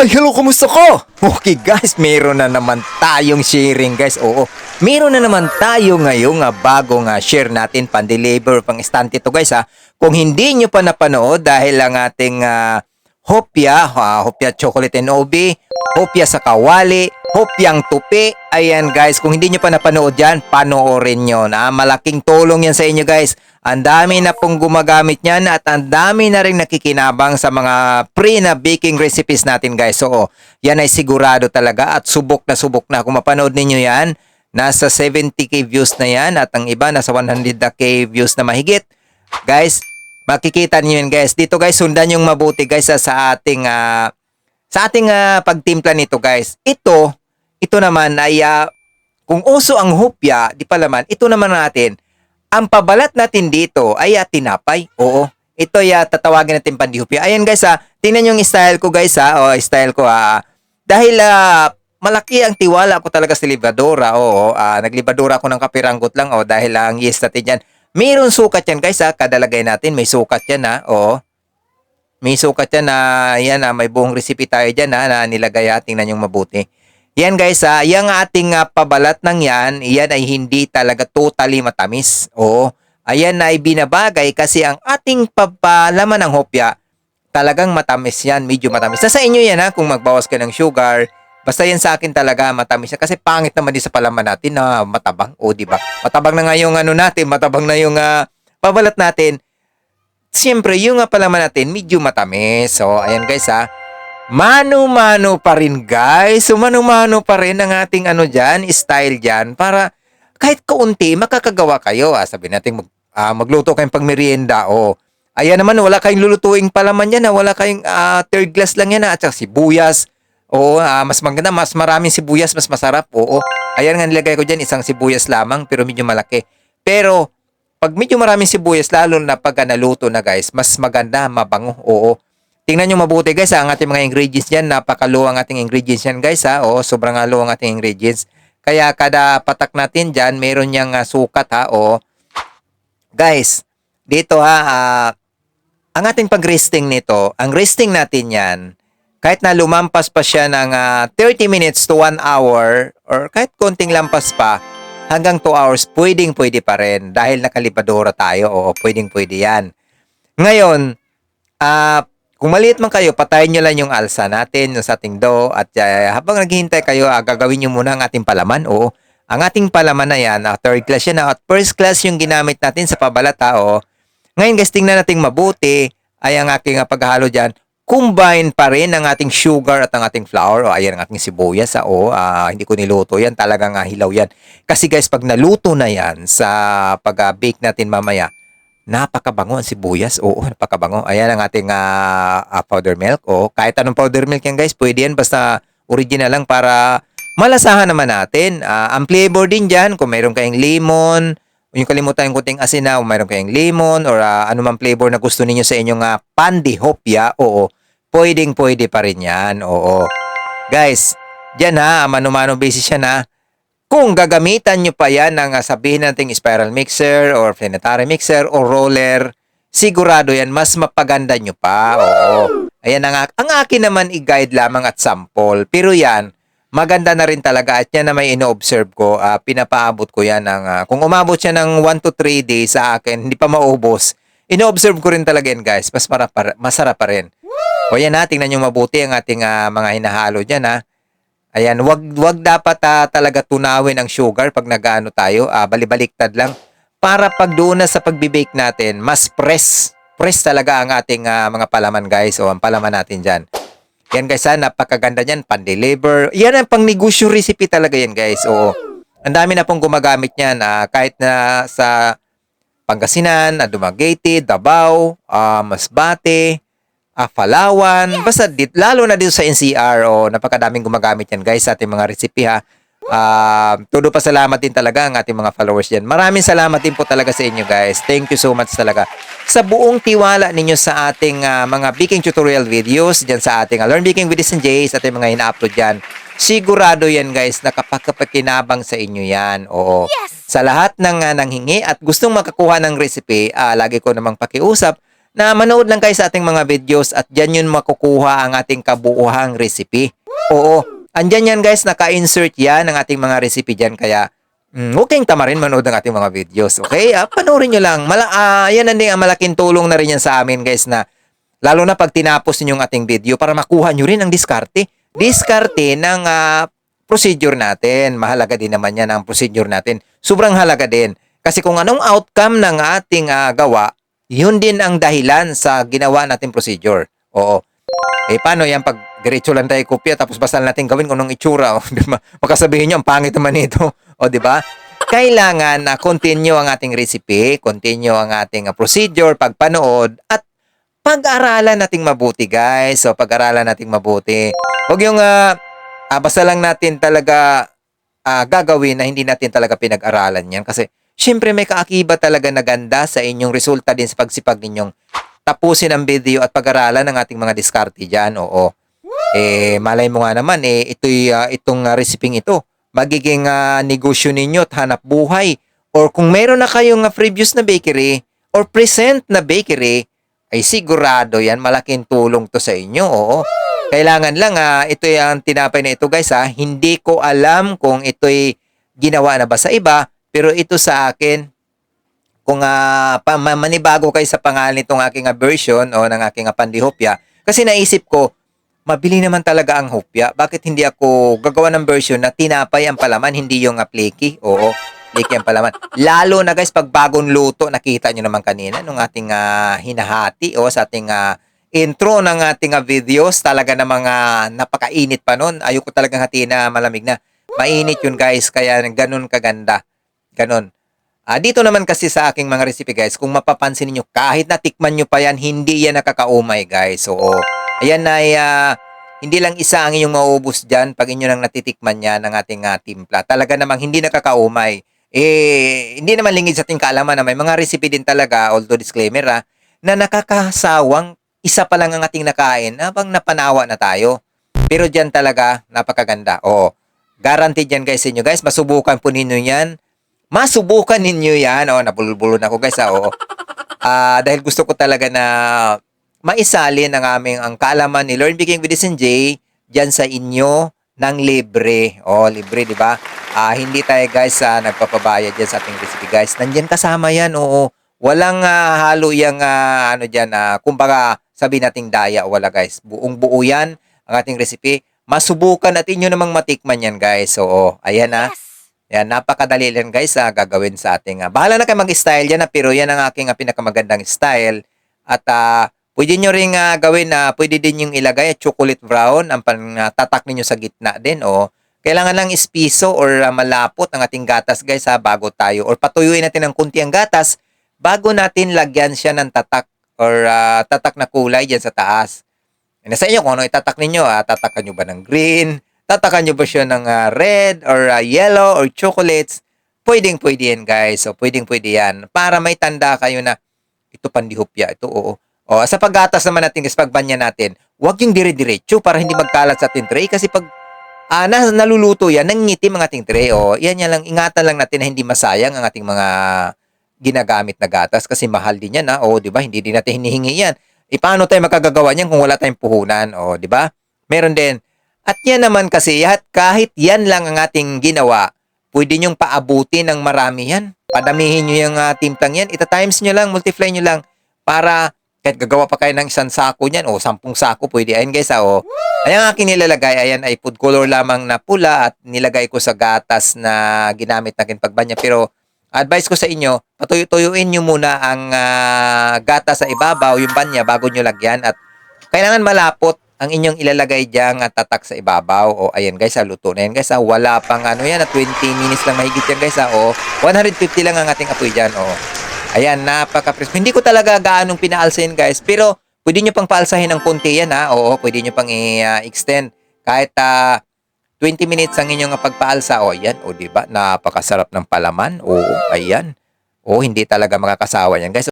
Hi, hello, kumusta ka? Okay guys, meron na naman tayong sharing guys. Oo, meron na naman tayo ngayong uh, bagong uh, share natin pan-deliver, pang-estante to guys ha. Kung hindi nyo pa napanood dahil ang ating uh, Hopia, uh, Hopia Chocolate and Obi, Hopia sa Kawali, Hopiang Tupi. Ayan guys, kung hindi nyo pa napanood yan, panoorin nyo na malaking tulong yan sa inyo guys. Ang dami na pong gumagamit niyan at ang dami na rin nakikinabang sa mga pre na baking recipes natin guys. So, yan ay sigurado talaga at subok na subok na. Kung mapanood ninyo yan, nasa 70k views na yan at ang iba nasa 100k views na mahigit. Guys, makikita niyo yan guys. Dito guys, sundan yung mabuti guys sa, sa ating ah, sa ating ah, pagtimpla nito guys. Ito, ito naman ay ah, kung uso ang hopya, di pa laman, ito naman natin, ang pabalat natin dito ay ah, tinapay. Oo. Ito ay ah, tatawagin natin pandihopya. Ayan guys ha, tingnan yung style ko guys ha. O, style ko ha. Dahil ah, malaki ang tiwala ko talaga sa libadora. Oo, ah, naglibadora ako ng kapiranggot lang. O, dahil ang yes natin yan. Mayroon sukat yan guys ha. Kadalagay natin, may sukat yan ha. Oo. May sukat yan na, yan ha, may buong recipe tayo dyan ha, na nilagay ha. Tingnan yung mabuti. Yan guys ha, yung ating ah, pabalat ng yan, yan ay hindi talaga totally matamis. Oo. Ayan ay binabagay kasi ang ating papalaman ng hopya, talagang matamis yan, medyo matamis. Sa inyo yan ha, kung magbawas ka ng sugar, basta yan sa akin talaga matamis. Kasi pangit naman din sa palaman natin na matabang. O di ba? Matabang na nga yung ano natin, matabang na yung ah, pabalat natin. Siyempre, yung nga palaman natin, medyo matamis. So, ayan guys ha. Mano-mano pa rin guys. So, mano-mano pa rin ang ating ano dyan, style dyan. Para kahit kaunti, makakagawa kayo. Ah, sabi natin, mag, ah, magluto kayong pang merienda. O, ayan naman, wala kayong lulutuing palaman yan. Ah. Wala kayong ah, third glass lang yan. Ah. At saka sibuyas. Oo, ah, mas maganda, mas maraming sibuyas, mas masarap. Oo. Ayan nga nilagay ko dyan, isang sibuyas lamang, pero medyo malaki. Pero, pag medyo maraming sibuyas, lalo na pag naluto na guys, mas maganda, mabango. Oo. Tingnan nyo mabuti guys, ha, ang ating mga ingredients dyan, napakaluwa ang ating ingredients yan guys ha. Oo, sobrang luwa ang ating ingredients. Kaya kada patak natin dyan, meron niyang ah, sukat ha. Oo. Guys, dito ha, ah, ang ating pag-resting nito, ang resting natin yan, kahit na lumampas pa siya ng ah, 30 minutes to 1 hour, or kahit konting lampas pa, hanggang 2 hours, pwedeng pwede pa rin. Dahil nakalipadora tayo, oo, pwedeng pwede yan. Ngayon, ah, kung maliit man kayo, patayin nyo lang yung alsa natin, yung sa ating dough, at ah, habang naghihintay kayo, ah, gagawin nyo muna ang ating palaman, oo. Ang ating palaman na yan, ah, third class yan, at first class yung ginamit natin sa pabalata, oo. Ngayon guys, tingnan natin mabuti, ay ang aking ah, paghalo dyan, combine pa rin ang ating sugar at ang ating flour. O, ayan ang ating sibuyas. Ah, o, ah, hindi ko niluto yan. Talagang ah, hilaw yan. Kasi guys, pag naluto na yan sa pag-bake natin mamaya, napakabango ang sibuyas. Oo, napakabango. Ayan ang ating ah, ah, powder milk. O, kahit anong powder milk yan guys, pwede yan. Basta original lang para malasahan naman natin. Ah, ang flavor din dyan, kung mayroon kayong lemon, yung kalimutan yung kunting asin na, kung mayroon kayong lemon, or ano man flavor na gusto ninyo sa inyong uh, pandihopya, oo, pwedeng pwede pa rin yan. Oo. Guys, dyan ha, mano-mano basis yan ha. Kung gagamitan nyo pa yan ng ah, sabihin natin spiral mixer or planetary mixer or roller, sigurado yan, mas mapaganda nyo pa. Oo. Ayan ang, ang akin naman i-guide lamang at sample. Pero yan, maganda na rin talaga at yan na may ino-observe ko, ah, pinapaabot ko yan ng, ah, kung umabot siya ng 1 to 3 days sa akin, hindi pa maubos, ino-observe ko rin talaga yan guys, mas marap, masarap pa rin. O yan ha, tingnan nyo mabuti ang ating ah, mga hinahalo dyan ha. Ayan, wag wag dapat ah, talaga tunawin ang sugar pag nagaano tayo, ah, balibaliktad lang. Para pag doon na sa pagbibake natin, mas press. Press talaga ang ating ah, mga palaman guys o ang palaman natin dyan. Yan guys ha, napakaganda niyan, pan-deliver. Yan ang pang-negosyo recipe talaga yan guys. Oo. Ang dami na pong gumagamit niyan ah, kahit na sa Pangasinan, Dumaguete, Davao, ah, Masbate, Palawan, basta dit, lalo na dito sa NCR o napakadaming gumagamit yan guys sa ating mga recipe ha. Ah, todo pa salamat din talaga ang ating mga followers diyan. Maraming salamat din po talaga sa inyo guys. Thank you so much talaga sa buong tiwala ninyo sa ating ah, mga baking tutorial videos diyan sa ating ah, Learn Baking with Ds and J's ating mga ina-upload diyan. Sigurado yan guys nakapagkapakinabang sa inyo yan. Oo. Sa lahat ng uh, nanghingi at gustong makakuha ng recipe, ah, lagi ko namang pakiusap na manood lang kayo sa ating mga videos at dyan yun makukuha ang ating kabuuhang recipe. Oo, andyan yan guys, naka-insert yan ang ating mga recipe dyan kaya mm, huwag kayong tamarin manood ng ating mga videos. Okay? Ah, panoorin nyo lang. Mala ah, yan ang ang malaking tulong na rin yan sa amin guys na lalo na pag tinapos niyo yung ating video para makuha nyo rin ang diskarte. Diskarte ng ah, procedure natin. Mahalaga din naman yan ang procedure natin. Sobrang halaga din. Kasi kung anong outcome ng ating ah, gawa, yun din ang dahilan sa ginawa nating procedure. Oo. Eh, paano yan pag diretso lang tayo kopya tapos basta natin gawin kung anong itsura. O, di ba? Makasabihin nyo, ang pangit naman ito. O, di ba? Kailangan na continue ang ating recipe, continue ang ating ah, procedure, pagpanood, at pag-aralan nating mabuti, guys. So, pag-aralan nating mabuti. Huwag yung, ah, ah, basta lang natin talaga ah, gagawin na hindi natin talaga pinag-aralan yan. Kasi, syempre may kaakiba talaga na ganda sa inyong resulta din sa pagsipag ninyong tapusin ang video at pag-aralan ng ating mga diskarte dyan. Oo. Eh, malay mo nga naman, eh, ito'y, ah, itong uh, resiping ito, magiging ah, negosyo ninyo at hanap buhay. Or kung meron na kayong ah, previous na bakery or present na bakery, ay sigurado yan, malaking tulong to sa inyo. Oo. Kailangan lang, ah, ito yung tinapay na ito guys, ha, hindi ko alam kung ito'y ginawa na ba sa iba, pero ito sa akin, kung ah, pa, ma- manibago kayo sa pangalan nitong aking ah, version o ng aking ah, pandihopya, kasi naisip ko, mabili naman talaga ang hopya. Bakit hindi ako gagawa ng version na tinapay ang palaman, hindi yung uh, flaky? Oo, flaky ang palaman. Lalo na guys, pag bagong luto, nakita nyo naman kanina nung ating ah, hinahati o sa ating ah, intro ng ating ah, videos. Talaga na mga napakainit pa nun. Ayoko talagang hatiin na malamig na. Mainit yun guys, kaya ganun kaganda. Ganun. Ah, dito naman kasi sa aking mga recipe guys, kung mapapansin niyo kahit natikman nyo pa yan, hindi yan nakakaumay guys. So, ayan ay ah, hindi lang isa ang inyong maubos dyan pag inyo nang natitikman yan ng ating ah, timpla. Talaga namang hindi nakakaumay. Eh, hindi naman lingid sa ating kaalaman na may mga recipe din talaga, although disclaimer ah, na nakakasawang isa pa lang ang ating nakain habang napanawa na tayo. Pero dyan talaga, napakaganda. Oo. Guaranteed yan guys inyo. Guys, masubukan po ninyo yan. Masubukan ninyo yan. O, nabulol-bulol na ako guys. Ha? Oo. Ah, dahil gusto ko talaga na maisalin ang aming ang kaalaman ni Learn Baking with J dyan sa inyo ng libre. O, libre, di ba? Ah, hindi tayo guys sa nagpapabayad dyan sa ating recipe guys. Nandyan kasama yan. Oo. Walang ah, halo yung ah, ano dyan. ah, kumbaga, sabi nating daya. Wala guys. Buong buo yan ang ating recipe. Masubukan at inyo namang matikman yan guys. So, oh, ayan na. Yan, napakadali lang guys ah, gagawin sa ating. ah, bahala na kayo mag-style yan, ah, pero yan ang aking ah, pinakamagandang style. At ah, pwede nyo rin ah, gawin na pwede din yung ilagay at chocolate brown ang pang ah, tatak ninyo sa gitna din. O, kailangan lang ispiso or ah, malapot ang ating gatas guys ha, bago tayo. Or patuyuin natin ng kunti ang gatas bago natin lagyan siya ng tatak or ah, tatak na kulay dyan sa taas. Nasa inyo kung ano itatak ninyo. Ah, tatakan nyo ba ng green? Tatakan nyo ba siya ng ah, red or ah, yellow or chocolates? Pwedeng pwede yan guys. So, pwedeng pwede yan. Para may tanda kayo na ito pandihopya. Ito oo. O, sa paggatas naman natin, guys, pagbanya natin, huwag yung dire-diretso para hindi magkalat sa ating tray. Kasi pag ah, na, naluluto yan, nangingitim ang ating tray. O, yan yan lang, ingatan lang natin na hindi masayang ang ating mga ginagamit na gatas kasi mahal din yan ha. O, di ba? Hindi din natin hinihingi yan. E paano tayo makagagawa niyan kung wala tayong puhunan? O, di ba? Meron din. At yan naman kasi, kahit yan lang ang ating ginawa, pwede niyong paabuti ng marami yan. Padamihin niyo yung uh, timplang yan. Ita times niyo lang, multiply niyo lang para kahit gagawa pa kayo ng isang sako niyan o sampung sako pwede. Ayan guys, ah, o. Ayan ang aking nilalagay. Ayan ay food color lamang na pula at nilagay ko sa gatas na ginamit natin pagbanya. Pero advice ko sa inyo, patuyo-tuyuin nyo muna ang ah, gatas sa ibabaw, yung banya, bago nyo lagyan. At kailangan malapot ang inyong ilalagay diyang at tatak sa ibabaw. O ayan guys, ha, luto na yan guys. Ha. Wala pang ano yan, at 20 minutes lang mahigit yan guys. Ha. O 150 lang ang ating apoy dyan. O ayan, napaka Hindi ko talaga gaanong pinaalsahin guys. Pero pwede nyo pang paalsahin ng konti yan ha. Oo, pwede nyo pang i-extend. Kahit ah, 20 minutes ang inyong pagpaalsa. O, ayan. O, di ba? Napakasarap ng palaman. O, ayan. O, hindi talaga makakasawa yan, guys.